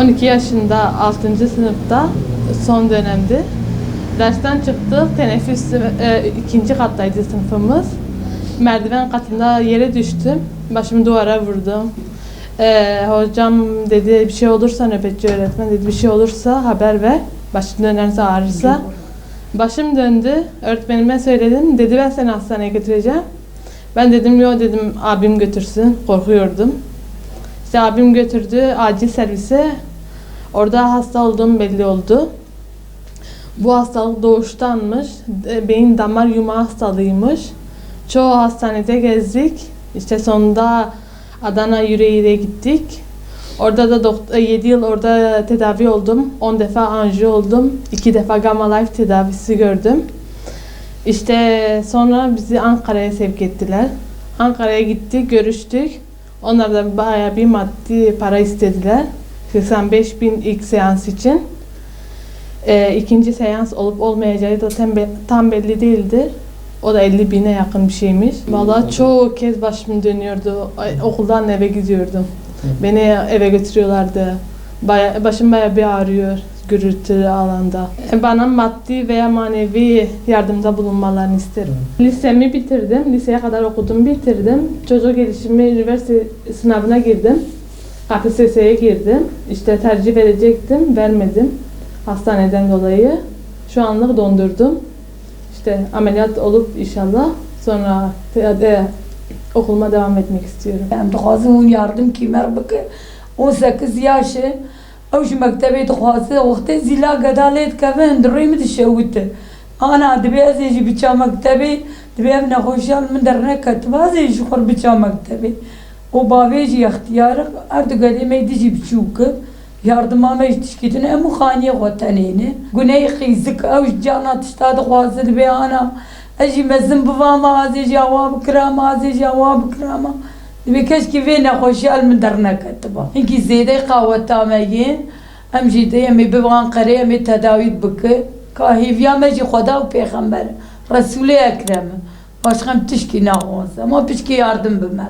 12 yaşında 6. sınıfta son dönemdi. Dersten çıktık. Teneffüs e, ikinci kattaydı sınıfımız. Merdiven katında yere düştüm. Başımı duvara vurdum. E, hocam dedi bir şey olursa nöbetçi öğretmen dedi bir şey olursa haber ver. Başın dönerse ağrırsa. Başım döndü. Öğretmenime söyledim. Dedi ben seni hastaneye götüreceğim. Ben dedim yok dedim abim götürsün. Korkuyordum. İşte abim götürdü acil servise. Orada hasta olduğum belli oldu. Bu hastalık doğuştanmış. E, Beyin damar yumağı hastalığıymış. Çoğu hastanede gezdik. İşte sonunda Adana Yüreği'ye gittik. Orada da doktor, 7 yıl orada tedavi oldum. 10 defa anjiyo oldum. 2 defa gamma life tedavisi gördüm. İşte sonra bizi Ankara'ya sevk ettiler. Ankara'ya gittik, görüştük. Onlar da bayağı bir maddi para istediler. 85 bin ilk seans için. Ee, ikinci seans olup olmayacağı da tam, be- tam belli değildir. O da 50 bine yakın bir şeymiş. Vallahi çoğu kez başım dönüyordu. Okuldan eve gidiyordum. Beni eve götürüyorlardı. Baya, başım bayağı bir ağrıyor gürültülü alanda. Bana maddi veya manevi yardımda bulunmalarını isterim. Lisemi bitirdim. Liseye kadar okudum, bitirdim. Çocuk gelişimi üniversite sınavına girdim. KPSS'ye girdim. İşte tercih verecektim, vermedim. Hastaneden dolayı. Şu anlık dondurdum. İşte ameliyat olup inşallah sonra de, okuluma devam etmek istiyorum. Dixwazim hûn yardım kîmer bike. 18 yaşê ew ji mektebê dixwaze wextê zîla gedalê dikeve hundirê min dişewite. Ana dibe ez ê jî biçe mektebê dibe ev nexweşiyan min derneketibe ez ê jî xwe biçe mektebê. û bavê jî ixtiyarı Erdoganê me dijî biçûk e. Yardıma me jî tişkîtin em û xaniyê xwe tenêne. Guneyê xîzik ew ji cana tişta dixwaze dibe ana ez jî mezin bivama ez ê jî awa bikirama ez ê jî awa bikirama. Dibe keşke vê nexweşiyal min derneketibe. Hinkî zêde qaweta me yê em jî dê em ê bivan qerê em ê tedawî bike. Ka hêviya me jî Xweda û Pêxember Resulê Ekrem. Başka tişkî naxwaze. Pişkî yardım bimer.